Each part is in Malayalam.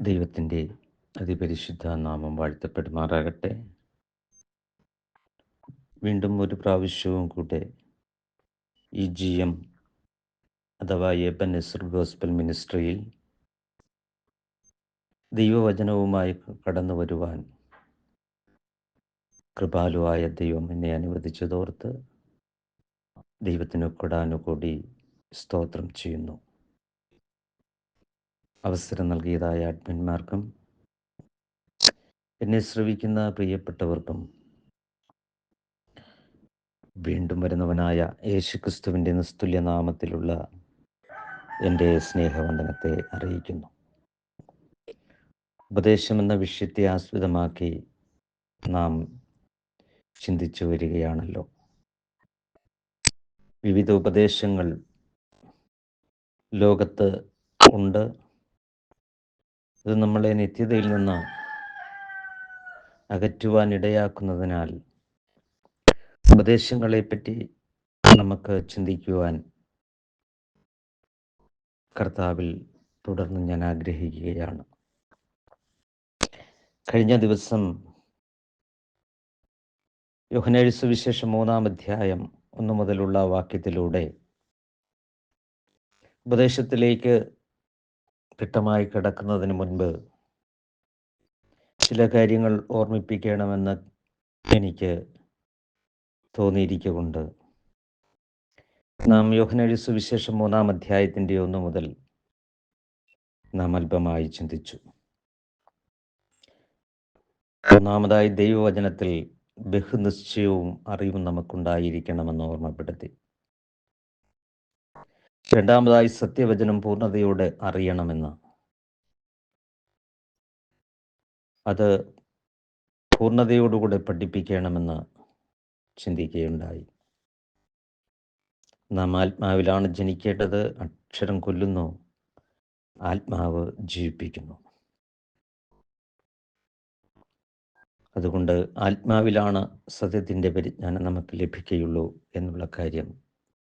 ദൈവത്തിന്റെ അതിപരിശുദ്ധ നാമം വാഴ്ത്തപ്പെടുമാറാകട്ടെ. വീണ്ടും ഒരു പ്രാവശ്യവും കൂടെ ഈ ജി എം അഥവാ ഏപ്പൻ എസ് ഗോസ്ബൽ മിനിസ്ട്രിയിൽ ദൈവവചനവുമായി കടന്നു വരുവാൻ കൃപാലുവായ ദൈവം എന്നെ അനുവദിച്ചതോർത്ത് ദൈവത്തിന് കൊടാനുകൂടി സ്തോത്രം ചെയ്യുന്നു. അവസരം നൽകിയതായ അഡ്മിന്മാർക്കും എന്നെ ശ്രവിക്കുന്ന പ്രിയപ്പെട്ടവർക്കും വീണ്ടും വരുന്നവനായ യേശുക്രിസ്തുവിന്റെ നിസ്തുല്യ നാമത്തിലുള്ള എന്റെ സ്നേഹവന്ദനത്തെ അറിയിക്കുന്നു. ഉപദേശം എന്ന വിഷയത്തെ ആസ്പദമാക്കി നാം ചിന്തിച്ചു വരികയാണല്ലോ. വിവിധ ഉപദേശങ്ങൾ ലോകത്ത് ഉണ്ട്. ഇത് നമ്മളെ നിത്യതയിൽ നിന്ന് അകറ്റുവാൻ ഇടയാക്കുന്നതിനാൽ ഉപദേശങ്ങളെപ്പറ്റി നമുക്ക് ചിന്തിക്കുവാൻ കർത്താവിൽ തുടർന്ന് ഞാൻ ആഗ്രഹിക്കുകയാണ്. കഴിഞ്ഞ ദിവസം യോഹനേഴ് സുവിശേഷം മൂന്നാം അധ്യായം ഒന്നു മുതലുള്ള വാക്യത്തിലൂടെ ഉപദേശത്തിലേക്ക് വ്യക്തമായി കിടക്കുന്നതിന് മുൻപ് ചില കാര്യങ്ങൾ ഓർമ്മിപ്പിക്കണമെന്ന് എനിക്ക് തോന്നിയിരിക്കുന്നുണ്ട്. നാം യോഹനഴി സുവിശേഷം മൂന്നാം അധ്യായത്തിന്റെ ഒന്ന് മുതൽ നാം അല്പമായി ചിന്തിച്ചു. ഒന്നാമതായി ദൈവവചനത്തിൽ ബഹുനിശ്ചയവും അറിവും നമുക്കുണ്ടായിരിക്കണമെന്ന് ഓർമ്മപ്പെടുത്തി. രണ്ടാമതായി സത്യവചനം പൂർണതയോടെ അറിയണമെന്ന്. അത് പൂർണതയോടുകൂടെ പഠിപ്പിക്കണമെന്ന് ചിന്തിക്കുകയുണ്ടായി. നാം ആത്മാവിലാണ് ജനിക്കേണ്ടത് അക്ഷരം കൊല്ലുന്നു ആത്മാവ് ജീവിപ്പിക്കുന്നു. അതുകൊണ്ട് ആത്മാവിലാണ് സത്യത്തിന്റെ പരിജ്ഞാനം നമുക്ക് ലഭിക്കുകയുള്ളൂ എന്നുള്ള കാര്യം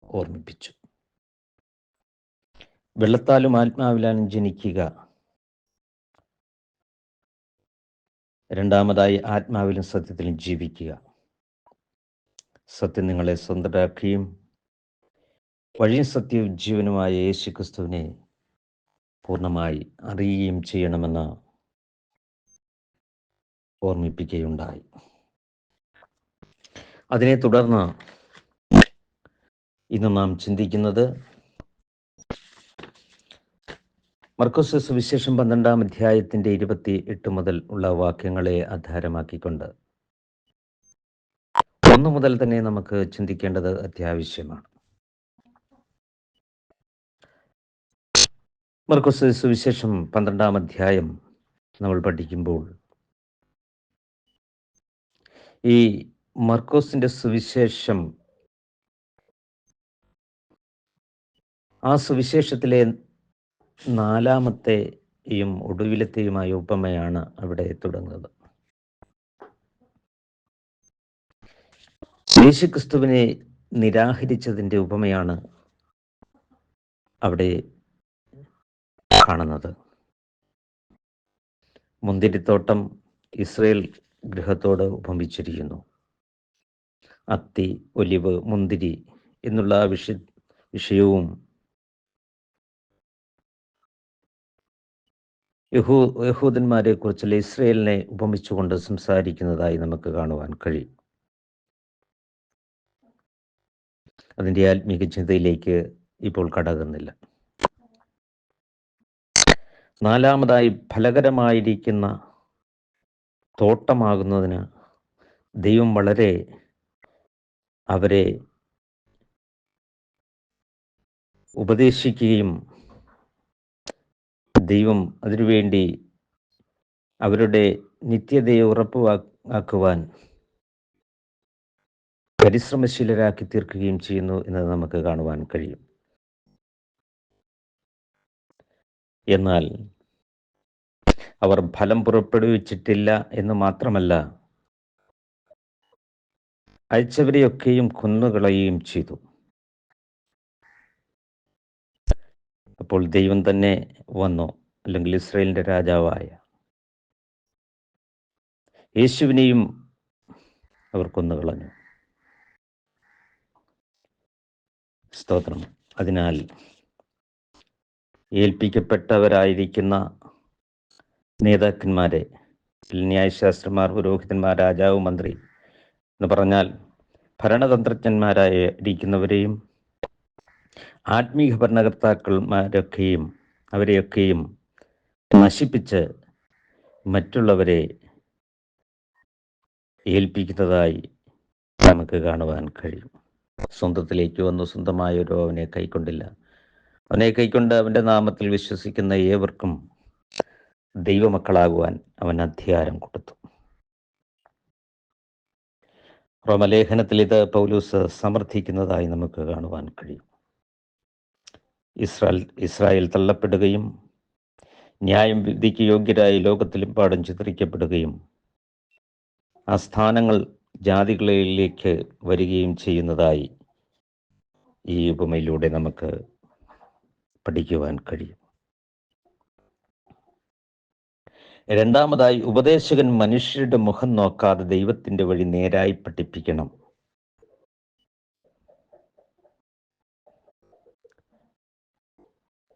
ഓർമ്മിപ്പിച്ചു. വെള്ളത്താലും ആത്മാവിലാലും ജനിക്കുക. രണ്ടാമതായി ആത്മാവിലും സത്യത്തിലും ജീവിക്കുക. സത്യം നിങ്ങളെ സ്വന്തരാക്കുകയും വഴിയും സത്യവും ജീവനുമായ യേശു ക്രിസ്തുവിനെ പൂർണമായി അറിയുകയും ചെയ്യണമെന്ന് ഓർമ്മിപ്പിക്കുകയുണ്ടായി. അതിനെ തുടർന്ന് ഇന്ന് നാം ചിന്തിക്കുന്നത് മർക്കോസ് സുവിശേഷം പന്ത്രണ്ടാം അധ്യായത്തിന്റെ ഇരുപത്തി എട്ട് മുതൽ ഉള്ള വാക്യങ്ങളെ ആധാരമാക്കിക്കൊണ്ട്. ഒന്നു മുതൽ തന്നെ നമുക്ക് ചിന്തിക്കേണ്ടത് അത്യാവശ്യമാണ്. മർക്കോസ് സുവിശേഷം പന്ത്രണ്ടാം അധ്യായം നമ്മൾ പഠിക്കുമ്പോൾ ഈ മർക്കോസിന്റെ സുവിശേഷം ആ സുവിശേഷത്തിലെ നാലാമത്തെയും ഒടുവിലത്തെയുമായ ഉപമയാണ് അവിടെ തുടങ്ങുന്നത്. യേശുക്രിസ്തുവിനെ നിരാകരിച്ചതിന്റെ ഉപമയാണ് അവിടെ കാണുന്നത്. മുന്തിരിത്തോട്ടം ഇസ്രയേൽ ഗൃഹത്തോട് ഉപമിച്ചിരിക്കുന്നു. അത്തി ഒലിവ് മുന്തിരി എന്നുള്ള വിഷ വിഷയവും യഹൂ യഹൂദന്മാരെ കുറിച്ചുള്ള ഇസ്രയേലിനെ ഉപമിച്ചുകൊണ്ട് സംസാരിക്കുന്നതായി നമുക്ക് കാണുവാൻ കഴിയും. അതിന്റെ ആത്മീക ചിന്തയിലേക്ക് ഇപ്പോൾ കടകുന്നില്ല നാലാമതായി ഫലകരമായിരിക്കുന്ന തോട്ടമാകുന്നതിന് ദൈവം വളരെ അവരെ ഉപദേശിക്കുകയും ദൈവം അതിനുവേണ്ടി അവരുടെ നിത്യതയെ ഉറപ്പുവാക്കുവാൻ പരിശ്രമശീലരാക്കി തീർക്കുകയും ചെയ്യുന്നു എന്നത് നമുക്ക് കാണുവാൻ കഴിയും. എന്നാൽ അവർ ഫലം പുറപ്പെടുവിച്ചിട്ടില്ല എന്ന് മാത്രമല്ല അയച്ചവരെയൊക്കെയും കൊന്നുകളയുകയും ചെയ്തു. അപ്പോൾ ദൈവം തന്നെ വന്നു അല്ലെങ്കിൽ ഇസ്രയേലിന്റെ രാജാവായ യേശുവിനെയും അവർ കൊന്നുകളഞ്ഞു. സ്തോത്രം. അതിനാൽ ഏൽപ്പിക്കപ്പെട്ടവരായിരിക്കുന്ന നേതാക്കന്മാരെ ന്യായശാസ്ത്രന്മാർ പുരോഹിതന്മാർ രാജാവ് മന്ത്രി എന്ന് പറഞ്ഞാൽ ഭരണതന്ത്രജ്ഞന്മാരായ ആത്മീക ഭരണകർത്താക്കന്മാരൊക്കെയും അവരെയൊക്കെയും നശിപ്പിച്ച് മറ്റുള്ളവരെ ഏൽപ്പിക്കുന്നതായി നമുക്ക് കാണുവാൻ കഴിയും. സ്വന്തത്തിലേക്ക് വന്നു സ്വന്തമായ ഒരു അവനെ കൈക്കൊണ്ടില്ല. അവനെ കൈക്കൊണ്ട് അവന്റെ നാമത്തിൽ വിശ്വസിക്കുന്ന ഏവർക്കും ദൈവമക്കളാകുവാൻ അവൻ അധികാരം കൊടുത്തു. റോമലേഖനത്തിൽ ഇത് പൗലൂസ് സമർത്ഥിക്കുന്നതായി നമുക്ക് കാണുവാൻ കഴിയും. ഇസ്രായേൽ ഇസ്രായേൽ തള്ളപ്പെടുകയും ന്യായം വിധിക്ക് യോഗ്യരായി ലോകത്തിലെമ്പാടും ചിത്രിക്കപ്പെടുകയും ആ സ്ഥാനങ്ങൾ ജാതികളിലേക്ക് വരികയും ചെയ്യുന്നതായി ഈ ഉപമയിലൂടെ നമുക്ക് പഠിക്കുവാൻ കഴിയും. രണ്ടാമതായി ഉപദേശകൻ മനുഷ്യരുടെ മുഖം നോക്കാതെ ദൈവത്തിന്റെ വഴി നേരായി പഠിപ്പിക്കണം.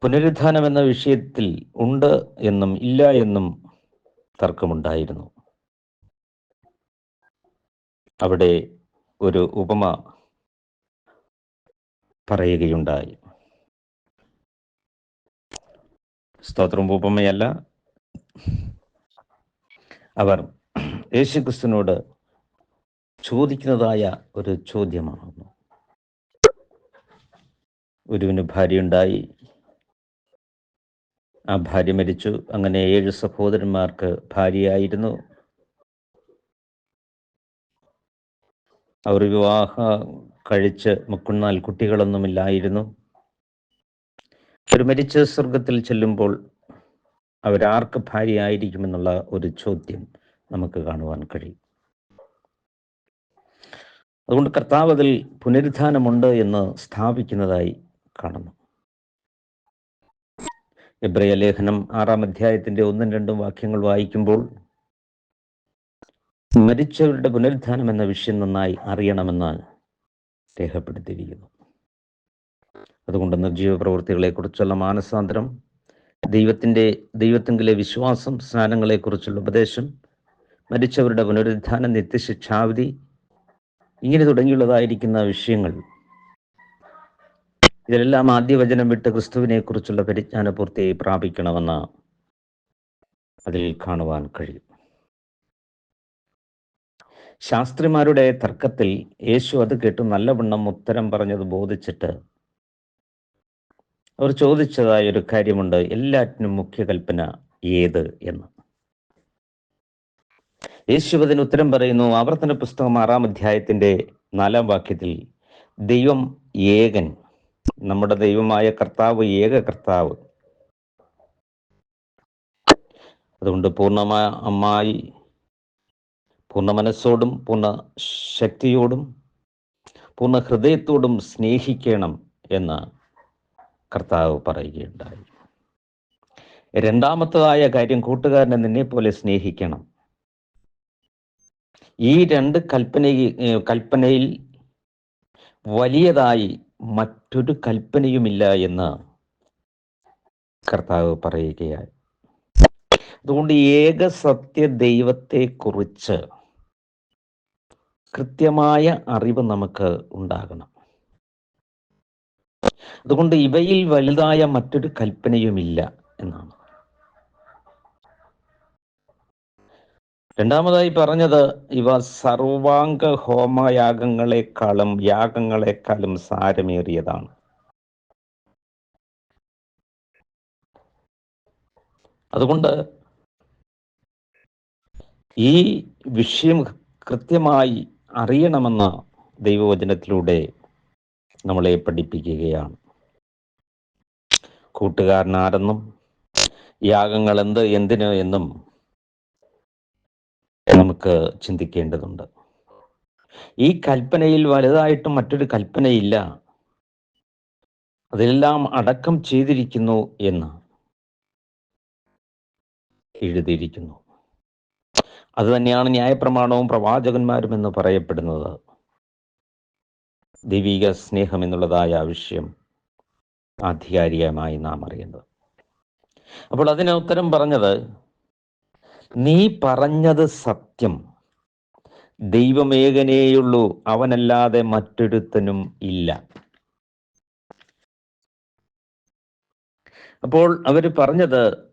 പുനരുദ്ധാനം എന്ന വിഷയത്തിൽ ഉണ്ട് എന്നും ഇല്ല എന്നും തർക്കമുണ്ടായിരുന്നു. അവിടെ ഒരു ഉപമ പറയുകയുണ്ടായി. സ്തോത്രം ഉപമയല്ല. അവർ യേശുക്രിസ്തുവിനോട് ചോദിക്കുന്നതായ ഒരു ചോദ്യമാണ് ഒരുവിന് ഭാര്യയുണ്ടായി. ആ ഭാര്യ മരിച്ചു. അങ്ങനെ ഏഴ് സഹോദരന്മാർക്ക് ഭാര്യയായിരുന്നു. അവർ വിവാഹ കഴിച്ച് മുക്കുന്നാൽ കുട്ടികളൊന്നുമില്ലായിരുന്നു. അവർ മരിച്ച സ്വർഗത്തിൽ ചെല്ലുമ്പോൾ അവരാർക്ക് ഭാര്യയായിരിക്കുമെന്നുള്ള ഒരു ചോദ്യം നമുക്ക് കാണുവാൻ കഴിയും. അതുകൊണ്ട് കർത്താവതിൽ പുനരുദ്ധാനമുണ്ട് എന്ന് സ്ഥാപിക്കുന്നതായി കാണുന്നു. എബ്രയ ലേഖനം ആറാം അധ്യായത്തിന്റെ ഒന്നും രണ്ടും വാക്യങ്ങൾ വായിക്കുമ്പോൾ മരിച്ചവരുടെ പുനരുദ്ധാനം എന്ന വിഷയം നന്നായി അറിയണമെന്ന് രേഖപ്പെടുത്തിയിരിക്കുന്നു. അതുകൊണ്ട് നിർജീവ പ്രവൃത്തികളെക്കുറിച്ചുള്ള മാനസാന്തരം ദൈവത്തിന്റെ ദൈവത്തെങ്കിലെ വിശ്വാസം സ്നാനങ്ങളെക്കുറിച്ചുള്ള ഉപദേശം മരിച്ചവരുടെ പുനരുദ്ധാനം നിത്യശിക്ഷാവിധി ഇങ്ങനെ തുടങ്ങിയുള്ളതായിരിക്കുന്ന വിഷയങ്ങൾ ഇതിലെല്ലാം ആദ്യ വചനം വിട്ട് ക്രിസ്തുവിനെ കുറിച്ചുള്ള പരിജ്ഞാന പൂർത്തി പ്രാപിക്കണമെന്ന് അതിൽ കാണുവാൻ കഴിയും. ശാസ്ത്രിമാരുടെ തർക്കത്തിൽ യേശു അത് കേട്ട് നല്ലവണ്ണം ഉത്തരം പറഞ്ഞത് ബോധിച്ചിട്ട് അവർ ചോദിച്ചതായ ഒരു കാര്യമുണ്ട് എല്ലാറ്റിനും മുഖ്യ കൽപ്പന ഏത് എന്ന്. യേശു അതിന് ഉത്തരം പറയുന്നു ആവർത്തന പുസ്തകം ആറാം അധ്യായത്തിന്റെ നാലാം വാക്യത്തിൽ ദൈവം ഏകൻ നമ്മുടെ ദൈവമായ കർത്താവ് ഏക കർത്താവ്. അതുകൊണ്ട് പൂർണമായ പൂർണ മനസ്സോടും പൂർണ ശക്തിയോടും പൂർണ ഹൃദയത്തോടും സ്നേഹിക്കണം എന്ന് കർത്താവ് പറയുകയുണ്ടായി. രണ്ടാമത്തതായ കാര്യം കൂട്ടുകാരനെ നിന്നെ പോലെ സ്നേഹിക്കണം. ഈ രണ്ട് കൽപ്പന കൽപ്പനയിൽ വലിയതായി മറ്റൊരു കൽപ്പനയുമില്ല എന്ന് കർത്താവ് പറയുകയായി. അതുകൊണ്ട് ഏക സത്യ ദൈവത്തെ കുറിച്ച് കൃത്യമായ അറിവ് നമുക്ക് ഉണ്ടാകണം. അതുകൊണ്ട് ഇവയിൽ വലുതായ മറ്റൊരു കൽപ്പനയുമില്ല എന്നാണ്. രണ്ടാമതായി പറഞ്ഞത് ഇവ സർവാംഗ ഹോമയാഗങ്ങളെക്കാളും യാഗങ്ങളെക്കാളും സാരമേറിയതാണ്. അതുകൊണ്ട് ഈ വിഷയം കൃത്യമായി അറിയണമെന്ന് ദൈവവചനത്തിലൂടെ നമ്മളെ പഠിപ്പിക്കുകയാണ്. കൂട്ടുകാരനാരെന്നും യാഗങ്ങൾ എന്ത് എന്തിന് എന്നും നമുക്ക് ചിന്തിക്കേണ്ടതുണ്ട്. ഈ കൽപ്പനയിൽ വലുതായിട്ട് മറ്റൊരു കൽപ്പനയില്ല. അതെല്ലാം അടക്കം ചെയ്തിരിക്കുന്നു എന്ന് എഴുതിയിരിക്കുന്നു. അത് തന്നെയാണ് ന്യായപ്രമാണവും പ്രവാചകന്മാരും എന്ന് പറയപ്പെടുന്നത്. ദൈവിക സ്നേഹം എന്നുള്ളതായ ആവശ്യം ആധികാരികമായി നാം അറിയുന്നത് അപ്പോൾ അതിന് ഉത്തരം പറഞ്ഞത് നീ പറഞ്ഞത് സത്യം. ദൈവമേകനേയുള്ളൂ അവനല്ലാതെ മറ്റൊരുത്തനും ഇല്ല. അപ്പോൾ അവർ പറഞ്ഞത്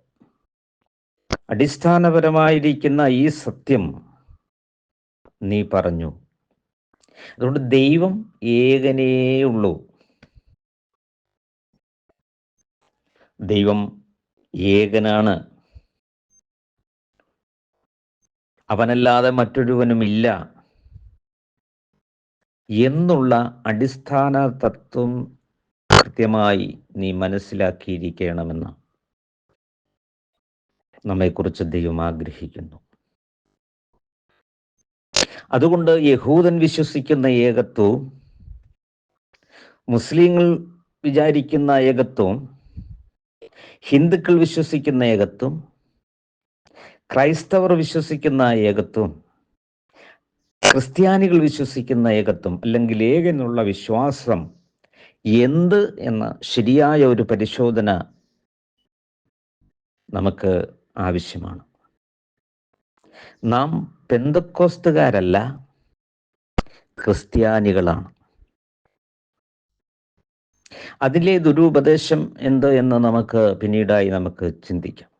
അടിസ്ഥാനപരമായിരിക്കുന്ന ഈ സത്യം നീ പറഞ്ഞു. അതുകൊണ്ട് ദൈവം ഏകനേയുള്ളൂ. ദൈവം ഏകനാണ്. അവനല്ലാതെ മറ്റൊരുവനുമില്ല. എന്നുള്ള അടിസ്ഥാന തത്വം കൃത്യമായി നീ മനസ്സിലാക്കിയിരിക്കണമെന്ന് നമ്മെക്കുറിച്ച് ദൈവം ആഗ്രഹിക്കുന്നു. അതുകൊണ്ട് യഹൂദൻ വിശ്വസിക്കുന്ന ഏകത്വവും മുസ്ലിങ്ങൾ വിചാരിക്കുന്ന ഏകത്വവും ഹിന്ദുക്കൾ വിശ്വസിക്കുന്ന ഏകത്വം ക്രൈസ്തവർ വിശ്വസിക്കുന്ന ഏകത്വം ക്രിസ്ത്യാനികൾ വിശ്വസിക്കുന്ന ഏകത്വം അല്ലെങ്കിൽ ഏകനുള്ള വിശ്വാസം എന്ത് എന്ന ശരിയായ ഒരു പരിശോധന നമുക്ക് ആവശ്യമാണ്. നാം പെന്തക്കോസ്തുകാരല്ല ക്രിസ്ത്യാനികളാണ്. അതിലെ ദുരുപദേശം എന്ത് എന്ന് നമുക്ക് പിന്നീടായി നമുക്ക് ചിന്തിക്കാം.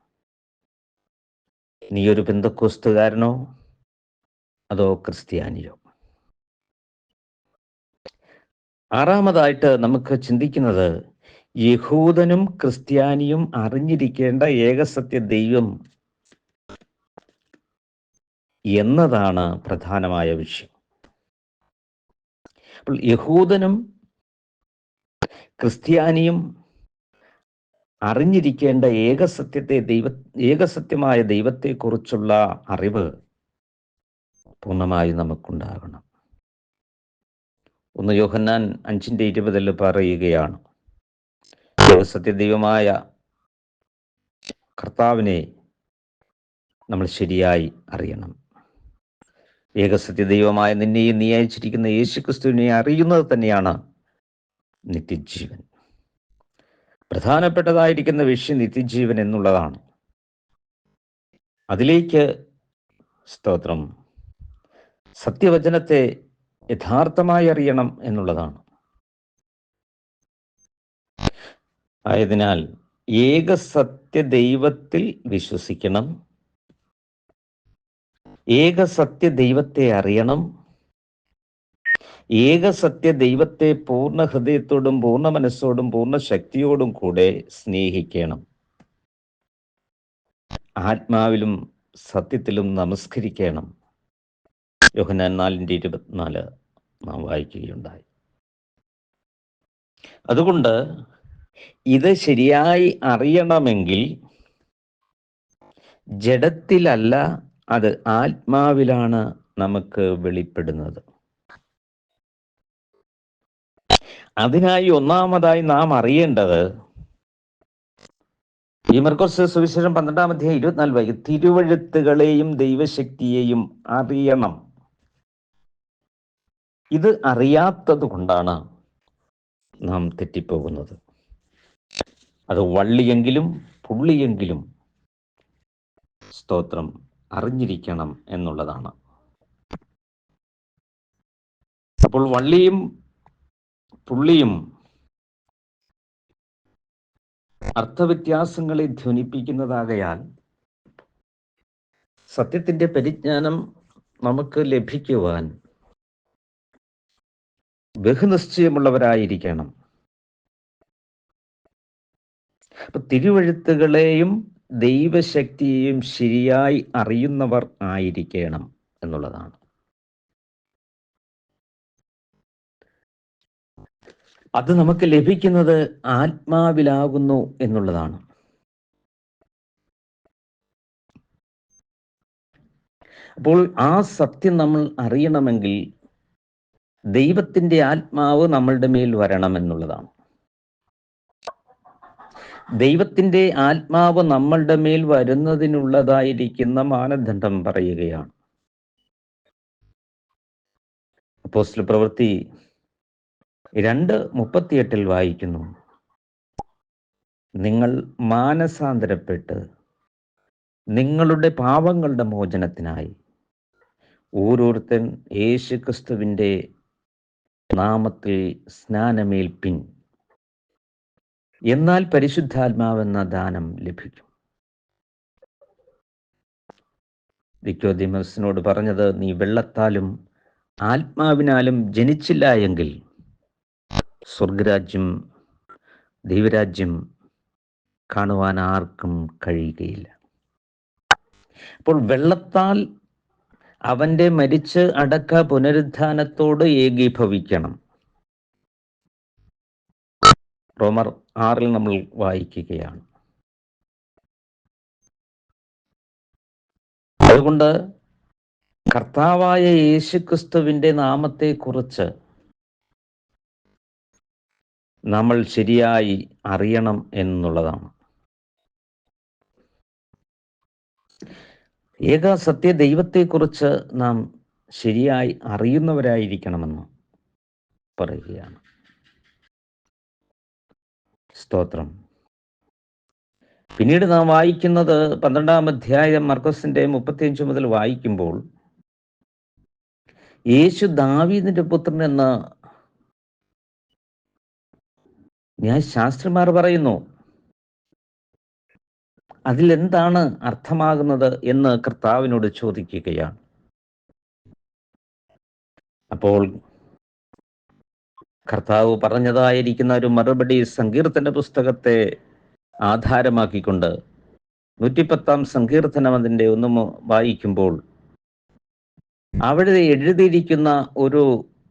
നീ ഒരു പെന്തക്കോസ്തുകാരനോ അതോ ക്രിസ്ത്യാനിയോ? ആറാമതായിട്ട് നമുക്ക് ചിന്തിക്കുന്നത് യഹൂദനും ക്രിസ്ത്യാനിയും അറിഞ്ഞിരിക്കേണ്ട ഏകസത്യ ദൈവം എന്നതാണ് പ്രധാനമായ വിഷയം. അപ്പോൾ യഹൂദനും ക്രിസ്ത്യാനിയും അറിഞ്ഞിരിക്കേണ്ട ഏകസത്യത്തെ ദൈവ ഏകസത്യമായ ദൈവത്തെക്കുറിച്ചുള്ള അറിവ് പൂർണമായി നമുക്കുണ്ടാകണം. ഒന്ന് യോഹന്നാൻ അഞ്ചിന്റെ ഇരുപതിൽ പറയുകയാണ് ഏകസത്യ ദൈവമായ കർത്താവിനെ നമ്മൾ ശരിയായി അറിയണം. ഏകസത്യ ദൈവമായ നിന്നെയും നീ അയച്ചിരിക്കുന്ന യേശുക്രിസ്തുവിനെ അറിയുന്നത് തന്നെയാണ് നിത്യജീവൻ. പ്രധാനപ്പെട്ടതായിരിക്കുന്ന വിഷയം നിത്യജീവൻ എന്നുള്ളതാണ്. അതിലേക്ക് സ്തോത്രം. സത്യവചനത്തെ യഥാർത്ഥമായി അറിയണം എന്നുള്ളതാണ്. ആയതിനാൽ ഏക സത്യ ദൈവത്തിൽ വിശ്വസിക്കണം. ഏക സത്യ ദൈവത്തെ അറിയണം. ഏകസത്യ ദൈവത്തെ പൂർണ ഹൃദയത്തോടും പൂർണ മനസ്സോടും പൂർണ ശക്തിയോടും കൂടെ സ്നേഹിക്കണം. ആത്മാവിലും സത്യത്തിലും നമസ്കരിക്കണം. യോഹനാൻ നാലിന്റെ ഇരുപത്തിനാല് നാം വായിക്കുകയുണ്ടായി. അതുകൊണ്ട് ഇത് ശരിയായി അറിയണമെങ്കിൽ ജഡത്തിലല്ല അത് ആത്മാവിലാണ് നമുക്ക് വെളിപ്പെടുന്നത്. അതിനായി ഒന്നാമതായി നാം അറിയേണ്ടത് ഈ മർക്കോസ് സുവിശേഷം പന്ത്രണ്ടാം അധ്യായം ഇരുപത്തിനാല് വൈകി തിരുവഴുത്തുകളെയും ദൈവശക്തിയെയും അറിയണം. ഇത് അറിയാത്തത് കൊണ്ടാണ് നാം തെറ്റിപ്പോകുന്നത്. അത് വള്ളിയെങ്കിലും പുള്ളിയെങ്കിലും സ്തോത്രം അറിഞ്ഞിരിക്കണം എന്നുള്ളതാണ്. അപ്പോൾ വള്ളിയും പുള്ളിയും അർത്ഥവ്യത്യാസങ്ങളെ ധ്വനിപ്പിക്കുന്നതാകയാൽ സത്യത്തിന്റെ പരിജ്ഞാനം നമുക്ക് ലഭിക്കുവാൻ ബഹുനിശ്ചയമുള്ളവരായിരിക്കണം. അപ്പൊ തിരുവഴുത്തുകളെയും ദൈവശക്തിയെയും ശരിയായി അറിയുന്നവർ ആയിരിക്കണം എന്നുള്ളതാണ്. അത് നമുക്ക് ലഭിക്കുന്നത് ആത്മാവിലാകുന്നു എന്നുള്ളതാണ്. അപ്പോൾ ആ സത്യം നമ്മൾ അറിയണമെങ്കിൽ ദൈവത്തിന്റെ ആത്മാവ് നമ്മളുടെ മേൽ വരണം എന്നുള്ളതാണ് ദൈവത്തിന്റെ ആത്മാവ് നമ്മളുടെ മേൽ വരുന്നതിനുള്ളതായിരിക്കുന്ന മാനദണ്ഡം പറയുകയാണ്. അപ്പോസ്റ്റൽ പ്രവൃത്തി രണ്ട് മുപ്പത്തിയെട്ടിൽ വായിക്കുന്നു. നിങ്ങൾ മാനസാന്തരപ്പെട്ട് നിങ്ങളുടെ പാപങ്ങളുടെ മോചനത്തിനായി ഓരോരുത്തൻ യേശു ക്രിസ്തുവിന്റെ നാമത്തിൽ സ്നാനമേൽപ്പിൻ. എന്നാൽ പരിശുദ്ധാത്മാവെന്ന ദാനം ലഭിക്കും. നിക്കോദിമസിനോട് പറഞ്ഞത് നീ വെള്ളത്താലും ആത്മാവിനാലും ജനിച്ചില്ല എങ്കിൽ സ്വർഗരാജ്യം ദൈവരാജ്യം കാണുവാൻ ആർക്കും കഴിയുകയില്ല. അപ്പോൾ വെള്ളത്താൽ അവന്റെ മരിച്ച് അടക്ക പുനരുദ്ധാനത്തോട് ഏകീഭവിക്കണം. റോമർ ആറിൽ നമ്മൾ വായിക്കുകയാണ്. അതുകൊണ്ട് കർത്താവായ യേശുക്രിസ്തുവിന്റെ നാമത്തെക്കുറിച്ച് നമ്മൾ ശരിയായി അറിയണം എന്നുള്ളതാണ്. ഏക സത്യ ദൈവത്തെക്കുറിച്ച് നാം ശരിയായി അറിയുന്നവരായിരിക്കണമെന്ന് പറയുകയാണ്. സ്തോത്രം. പിന്നീട് നാം വായിക്കുന്നത് പന്ത്രണ്ടാം അധ്യായം മർക്കസിന്റെ മുപ്പത്തിയഞ്ച് മുതൽ വായിക്കുമ്പോൾ യേശു ദാവീദിന്റെ പുത്രൻ എന്ന് ഞാൻ ശാസ്ത്രിമാർ പറയുന്നു അതിലെന്താണ് അർത്ഥമാകുന്നത് എന്ന് കർത്താവിനോട് ചോദിക്കുകയാണ്. അപ്പോൾ കർത്താവ് പറഞ്ഞതായിരിക്കുന്ന ഒരു മറുപടി സങ്കീർത്തന പുസ്തകത്തെ ആധാരമാക്കിക്കൊണ്ട് നൂറ്റിപ്പത്താം സങ്കീർത്തനം അതിന്റെ ഒന്നും വായിക്കുമ്പോൾ അവിടെ എഴുതിയിരിക്കുന്ന ഒരു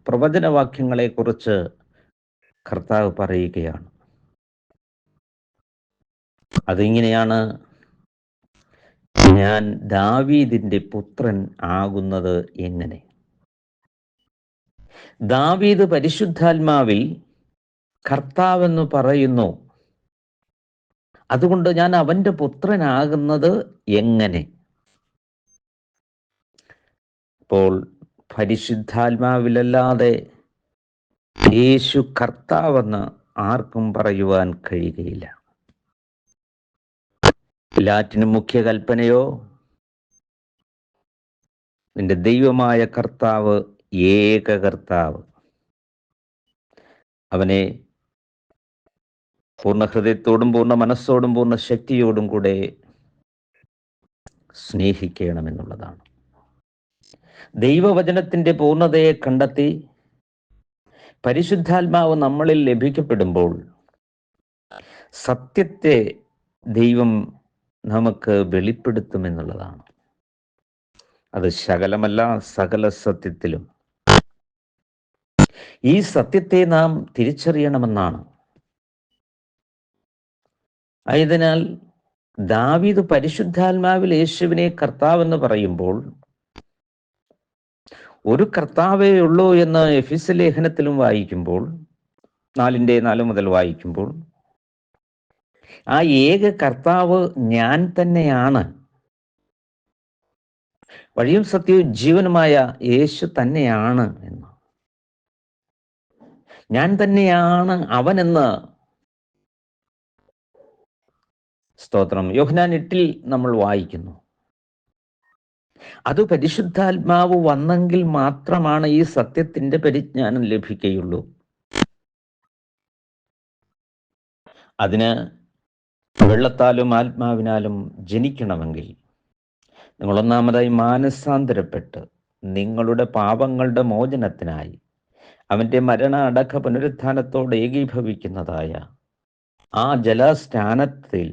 പ്രവചനവാക്യങ്ങളെ കുറിച്ച് കർത്താവ് പറയുകയാണ്. അതിങ്ങനെയാണ് ഞാൻ ദാവീദിന്റെ പുത്രൻ ആകുന്നത് എങ്ങനെ? ദാവീദ് പരിശുദ്ധാത്മാവിൽ കർത്താവെന്ന് പറയുന്നു. അതുകൊണ്ട് ഞാൻ അവന്റെ പുത്രനാകുന്നത് എങ്ങനെ? അപ്പോൾ പരിശുദ്ധാത്മാവിലല്ലാതെ യേശു കർത്താവെന്ന് ആർക്കും പറയുവാൻ കഴിയുകയില്ല. ലാറ്റിന് മുഖ്യ കൽപ്പനയോ? നിന്റെ ദൈവമായ കർത്താവ് ഏക കർത്താവ്. അവനെ പൂർണ ഹൃദയത്തോടും പൂർണ മനസ്സോടും പൂർണ ശക്തിയോടും കൂടെ സ്നേഹിക്കണമെന്നുള്ളതാണ്. ദൈവവചനത്തിന്റെ പൂർണതയെ കണ്ടെത്തി പരിശുദ്ധാത്മാവ് നമ്മളിൽ ലഭിക്കപ്പെടുമ്പോൾ സത്യത്തെ ദൈവം നമുക്ക് വെളിപ്പെടുത്തുമെന്നുള്ളതാണ്. അത് ശകലമല്ല സകല സത്യത്തിലും. ഈ സത്യത്തെ നാം തിരിച്ചറിയണമെന്നാണ്. ആയതിനാൽ ദാവീദ് പരിശുദ്ധാത്മാവിൽ യേശുവിനെ കർത്താവെന്ന് പറയുമ്പോൾ ഒരു കർത്താവേ ഉള്ളൂ എന്ന് എഫിസ് ലേഖനത്തിലും വായിക്കുമ്പോൾ നാലിന്റെ നാല് മുതൽ വായിക്കുമ്പോൾ ആ ഏക കർത്താവ് ഞാൻ തന്നെയാണ്. വഴിയും സത്യവും ജീവനുമായ യേശു തന്നെയാണ് എന്ന്. ഞാൻ തന്നെയാണ് അവനെന്ന് സ്തോത്രം. യോഹനാൻ എട്ടിൽ നമ്മൾ വായിക്കുന്നു. അത് പരിശുദ്ധാത്മാവ് വന്നെങ്കിൽ മാത്രമാണ് ഈ സത്യത്തിന്റെ പരിജ്ഞാനം ലഭിക്കുകയുള്ളൂ. അതിന് വെള്ളത്താലും ആത്മാവിനാലും ജനിക്കണമെങ്കിൽ നിങ്ങൾ ഒന്നാമതായി മാനസാന്തരപ്പെട്ട് നിങ്ങളുടെ പാപങ്ങളുടെ മോചനത്തിനായി അവന്റെ മരണ അടക്ക പുനരുത്ഥാനത്തോട് ഏകീഭവിക്കുന്നതായ ആ ജലസ്നാനത്തിൽ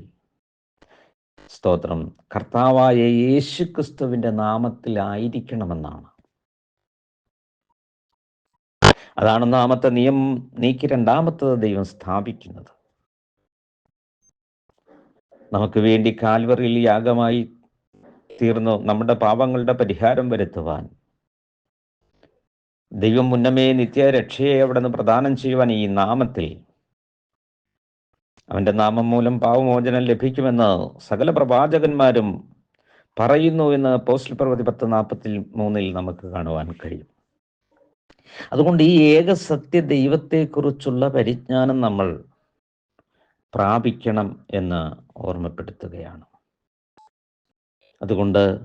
സ്തോത്രം. കർത്താവായ യേശുക്രിസ്തുവിന്റെ നാമത്തിലായിരിക്കണമെന്നാണ്. അതാണ് നാമത്തെ നിയമം നീക്കി രണ്ടാമത്തത് ദൈവം സ്ഥാപിക്കുന്നത്. നമുക്ക് വേണ്ടി കാൽവറിയിൽ യാഗമായി തീർന്നു നമ്മുടെ പാപങ്ങളുടെ പരിഹാരം വരുത്തുവാൻ. ദൈവം മുന്നമേ നിത്യരക്ഷയെ അവിടെ നിന്ന് പ്രദാനം ചെയ്യുവാൻ ഈ നാമത്തിൽ അവന്റെ നാമം മൂലം പാവമോചനം ലഭിക്കുമെന്ന് സകല പ്രവാചകന്മാരും പറയുന്നു എന്ന് പോസ്റ്റൽ പ്രവൃത്തി പത്ത് നാൽപ്പത്തി മൂന്നിൽ നമുക്ക് കാണുവാൻ കഴിയും. അതുകൊണ്ട് ഈ ഏക സത്യ ദൈവത്തെക്കുറിച്ചുള്ള പരിജ്ഞാനം നമ്മൾ പ്രാപിക്കണം എന്ന് ഓർമ്മപ്പെടുത്തുകയാണ്. അതുകൊണ്ട്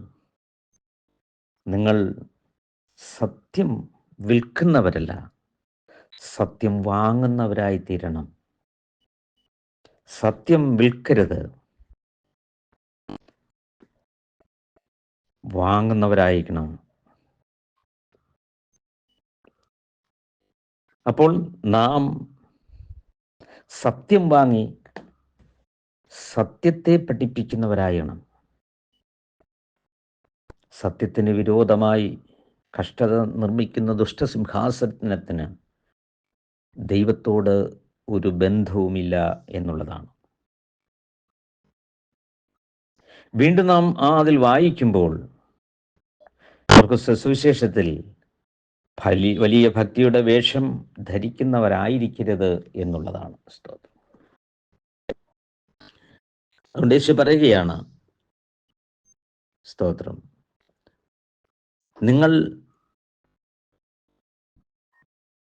നിങ്ങൾ സത്യം വിൽക്കുന്നവരല്ല സത്യം വാങ്ങുന്നവരായി തീരണം സത്യം വിൽക്കരുത്. വാങ്ങുന്നവരായിരിക്കണം. അപ്പോൾ നാം സത്യം വാങ്ങി സത്യത്തെ പഠിപ്പിക്കുന്നവരായണം സത്യത്തിന് വിരോധമായി കഷ്ടത നിർമ്മിക്കുന്ന ദുഷ്ടസിംഹാസനത്തിന് ദൈവത്തോട് ഒരു ബന്ധവുമില്ല എന്നുള്ളതാണ്. വീണ്ടും നാം ആ അതിൽ വായിക്കുമ്പോൾ സുവിശേഷത്തിൽ വലിയ ഭക്തിയുടെ വേഷം ധരിക്കുന്നവരായിരിക്കരുത് എന്നുള്ളതാണ് സ്തോത്രം. അതുകൊണ്ട് യേശു പറയുകയാണ് സ്തോത്രം നിങ്ങൾ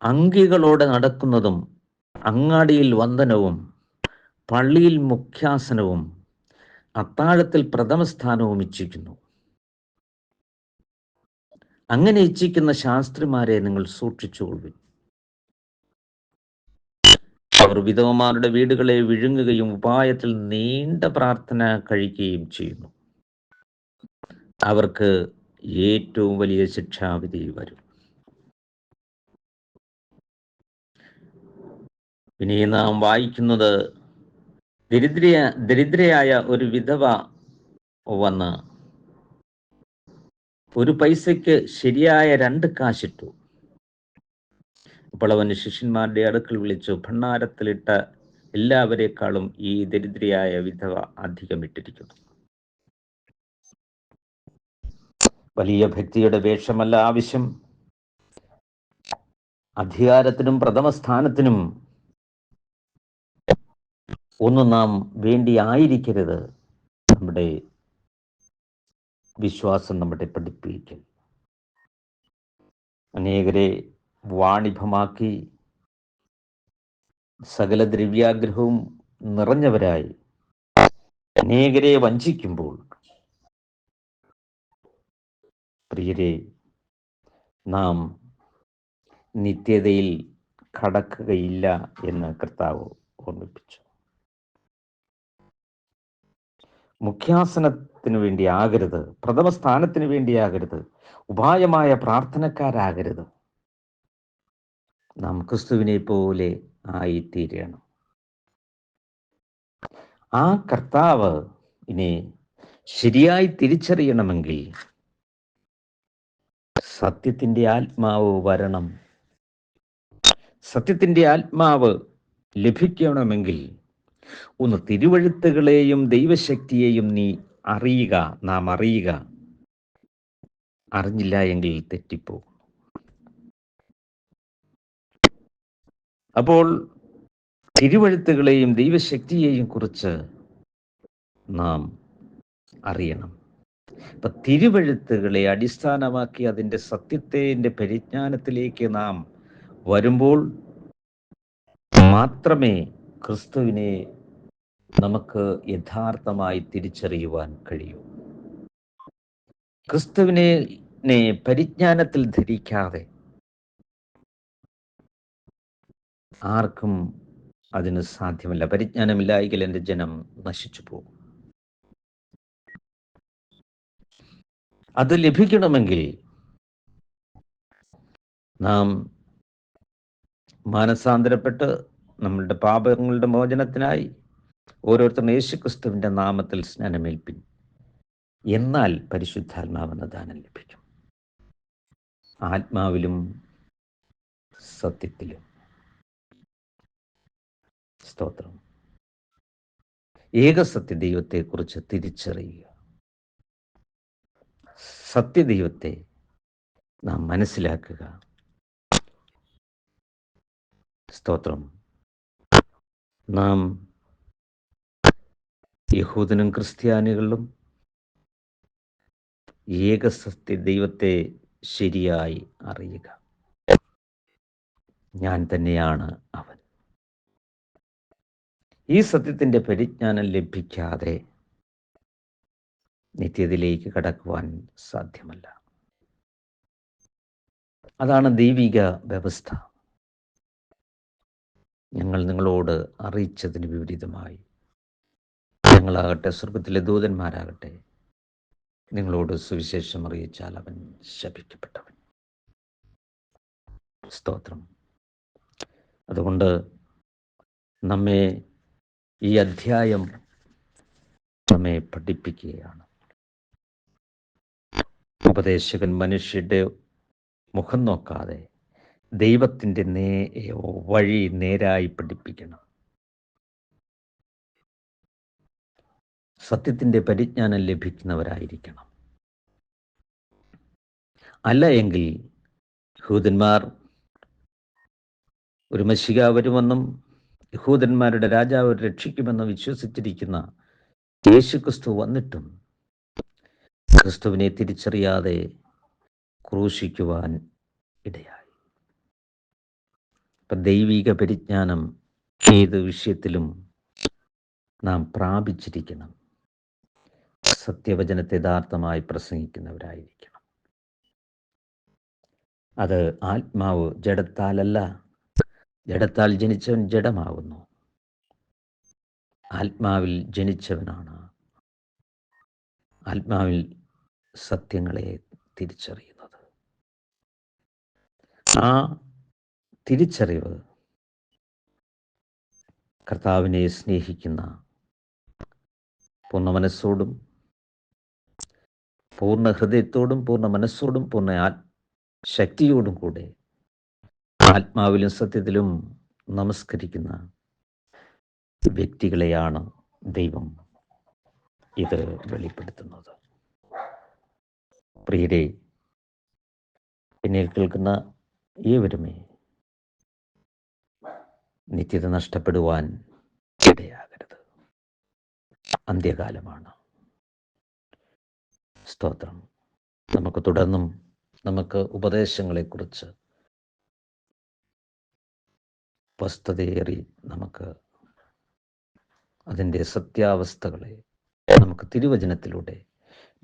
അങ്കികളോടെ നടക്കുന്നതും അങ്ങാടിയിൽ വന്ദനവും പള്ളിയിൽ മുഖ്യാസനവും അത്താഴത്തിൽ പ്രഥമസ്ഥാനവും ഇച്ഛിക്കുന്നു. അങ്ങനെ ഇച്ഛിക്കുന്ന ശാസ്ത്രിമാരെ നിങ്ങൾ സൂക്ഷിച്ചുകൊള്ളുവിൻ. അവർ വിധവമാരുടെ വീടുകളെ വിഴുങ്ങുകയും ഉപായത്തിൽ നീണ്ട പ്രാർത്ഥന കഴിക്കുകയും ചെയ്യുന്നു. അവർക്ക് ഏറ്റവും വലിയ ശിക്ഷാവിധി വരും. പിന്നെ നാം വായിക്കുന്നത് ദരിദ്ര ദരിദ്രയായ ഒരു വിധവ വന്ന് ഒരു പൈസയ്ക്ക് ശരിയായ രണ്ട് കാശിട്ടു. അപ്പോൾ അവൻ ശിഷ്യന്മാരുടെ അടുക്കൽ വിളിച്ചു ഭണ്ണാരത്തിലിട്ട എല്ലാവരെക്കാളും ഈ ദരിദ്രയായ വിധവ അധികം ഇട്ടിരിക്കുന്നു വലിയ ഭക്തിയുടെ വേഷമല്ല ആവശ്യം. അധികാരത്തിനും പ്രഥമ സ്ഥാനത്തിനും ഒന്നും നാം വേണ്ടിയായിരിക്കരുത് നമ്മുടെ വിശ്വാസം നമ്മുടെ പഠിപ്പിക്കൽ. അനേകരെ വാണിഭമാക്കി സകല ദ്രവ്യാഗ്രഹവും നിറഞ്ഞവരായി അനേകരെ വഞ്ചിക്കുമ്പോൾ പ്രിയരെ നാം നിത്യതയിൽ കടക്കുകയില്ല എന്ന് കർത്താവ് ഓർമ്മിപ്പിച്ചു. മുഖ്യാസനത്തിന് വേണ്ടി ആകരുത് പ്രഥമ സ്ഥാനത്തിന് വേണ്ടിയാകരുത് ഉപായമായ പ്രാർത്ഥനക്കാരാകരുത്. നാം ക്രിസ്തുവിനെ പോലെ ആയിത്തീരണം. ആ കർത്താവ് ഇനി ശരിയായി തിരിച്ചറിയണമെങ്കിൽ സത്യത്തിന്റെ ആത്മാവ് വരണം. സത്യത്തിന്റെ ആത്മാവ് ലഭിക്കണമെങ്കിൽ ഒന്ന് തിരുവഴുത്തുകളെയും ദൈവശക്തിയെയും നീ അറിയുക നാം അറിയുക. അറിഞ്ഞില്ല എങ്കിൽ തെറ്റിപ്പോകും അപ്പോൾ തിരുവഴുത്തുകളെയും ദൈവശക്തിയെയും കുറിച്ച് നാം അറിയണം. ഇപ്പൊ തിരുവഴുത്തുകളെ അടിസ്ഥാനമാക്കി അതിന്റെ സത്യത്തിന്റെ പരിജ്ഞാനത്തിലേക്ക് നാം വരുമ്പോൾ മാത്രമേ ക്രിസ്തുവിനെ നമുക്ക് യഥാർത്ഥമായി തിരിച്ചറിയുവാൻ കഴിയൂ. ക്രിസ്തുവിനെ പരിജ്ഞാനത്തിൽ ധരിക്കാതെ ആർക്കും അതിന് സാധ്യമല്ല. പരിജ്ഞാനമില്ലായെങ്കിൽ എന്റെ ജനം നശിച്ചു പോകും. അത് ലഭിക്കണമെങ്കിൽ നാം മാനസാന്തരപ്പെട്ട് നമ്മളുടെ പാപങ്ങളുടെ മോചനത്തിനായി ഓരോരുത്തരും യേശുക്രിസ്തുവിന്റെ നാമത്തിൽ സ്നാനമേൽപ്പിൻ എന്നാൽ പരിശുദ്ധാത്മാവെന്ന ദാനം ലഭിക്കും. ആത്മാവിലും സത്യത്തിലും. സ്തോത്രം. ഏകസത്യ ദൈവത്തെക്കുറിച്ച് തിരിച്ചറിയുക. സത്യദൈവത്തെ നാം മനസ്സിലാക്കുക. സ്തോത്രം. നാം യഹൂദനും ക്രിസ്ത്യാനികളും ഏകസത്യ ദൈവത്തെ ശരിയായി അറിയുക. ഞാൻ തന്നെയാണ് അവൻ. ഈ സത്യത്തിന്റെ പരിജ്ഞാനം ലഭിക്കാതെ നിത്യത്തിലേക്ക് കടക്കുവാൻ സാധ്യമല്ല. അതാണ് ദൈവിക വ്യവസ്ഥ. ഞങ്ങൾ നിങ്ങളോട് അറിയിച്ചതിന് വിപരീതമായി ഞങ്ങളാകട്ടെ സ്വർഗത്തിലെ ദൂതന്മാരാകട്ടെ നിങ്ങളോട് സുവിശേഷം അറിയിച്ചാൽ അവൻ ശപിക്കപ്പെട്ടവൻ. സ്തോത്രം. അതുകൊണ്ട് നമ്മെ ഈ അധ്യായം നമ്മെ പഠിപ്പിക്കുകയാണ്. ഉപദേശകൻ മനുഷ്യരുടെ മുഖം നോക്കാതെ ദൈവത്തിന്റെ നേ വഴി നേരായി പഠിപ്പിക്കണം. സത്യത്തിന്റെ പരിജ്ഞാനം ലഭിക്കുന്നവരായിരിക്കണം. അല്ല എങ്കിൽ യഹൂദന്മാർ ഒരു മഷിക വരുമെന്നും യഹൂദന്മാരുടെ രാജാവ് രക്ഷിക്കുമെന്ന് വിശ്വസിച്ചിരിക്കുന്ന യേശുക്രിസ്തു വന്നിട്ടും ക്രിസ്തുവിനെ തിരിച്ചറിയാതെ ക്രൂശിക്കുവാൻ ഇടയായി. ദൈവിക പരിജ്ഞാനം ഏത് വിഷയത്തിലും നാം പ്രാപിച്ചിരിക്കണം. സത്യവചനത്തെ യഥാർത്ഥമായി പ്രസംഗിക്കുന്നവരായിരിക്കണം. അത് ആത്മാവ് ജഡത്താലല്ല ജഡത്താൽ ജനിച്ചവൻ ജഡമാകുന്നു ആത്മാവിൽ ജനിച്ചവനാണ്. ആത്മാവിൽ സത്യങ്ങളെ തിരിച്ചറിയുന്നത്. ആ തിരിച്ചറിവ് കർത്താവിനെ സ്നേഹിക്കുന്ന പൂർണ മനസ്സോടും പൂർണ ഹൃദയത്തോടും പൂർണ മനസ്സോടും പൂർണ ആ ശക്തിയോടും കൂടെ ആത്മാവിലും സത്യത്തിലും നമസ്കരിക്കുന്ന വ്യക്തികളെയാണ് ദൈവം ഇത് വെളിപ്പെടുത്തുന്നത്. പ്രിയരെ പിന്നിൽ കേൾക്കുന്ന ഏവരുമേ നിത്യത നഷ്ടപ്പെടുവാൻ ഇടയാകരുത്. അന്ത്യകാലമാണ്. സ്തോത്രം. നമുക്ക് തുടർന്നും നമുക്ക് ഉപദേശങ്ങളെക്കുറിച്ച് വസ്തുതയേറി നമുക്ക് അതിന്റെ സത്യാവസ്ഥകളെ നമുക്ക് തിരുവചനത്തിലൂടെ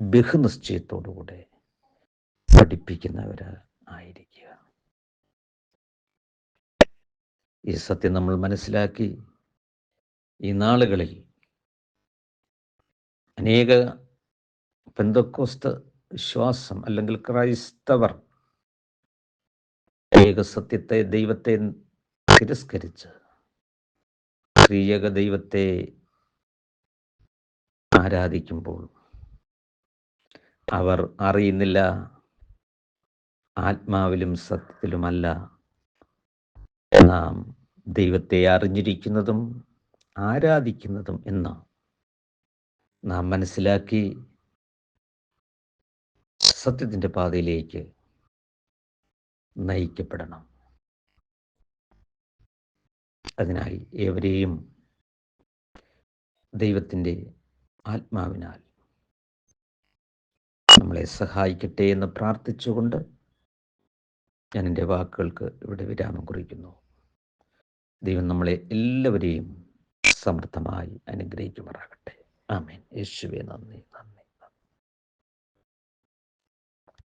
ബഹുനിശ്ചയത്തോടുകൂടെ പഠിപ്പിക്കുന്നവർ ആയിരിക്കുക. ഈ സത്യം നമ്മൾ മനസ്സിലാക്കി ഈ നാളുകളിൽ അനേക പെന്തക്കോസ്ത വിശ്വാസം അല്ലെങ്കിൽ ക്രൈസ്തവർ ഏക സത്യത്തെ ദൈവത്തെ തിരസ്കരിച്ച് സ്ത്രീയക ദൈവത്തെ ആരാധിക്കുമ്പോൾ അവർ അറിയുന്നില്ല ആത്മാവിലും സത്യത്തിലുമല്ല. നാം ദൈവത്തെ അറിഞ്ഞിരിക്കുന്നതും ആരാധിക്കുന്നതും എന്ന് നാം മനസ്സിലാക്കി സത്യത്തിന്റെ പാതയിലേക്ക് നയിക്കപ്പെടണം. അതിനായി ഏവരെയും ദൈവത്തിന്റെ ആത്മാവിനാൽ നമ്മളെ സഹായിക്കട്ടെ എന്ന് പ്രാർത്ഥിച്ചുകൊണ്ട് ഞാൻ എന്റെ വാക്കുകൾക്ക് ഇവിടെ വിരാമം കുറിക്കുന്നു. ദൈവം നമ്മളെ എല്ലാവരെയും സമർത്ഥമായി അനുഗ്രഹിക്കുമാറാകട്ടെ. ആമേൻ. യേശുവെ നന്ദി നന്ദി.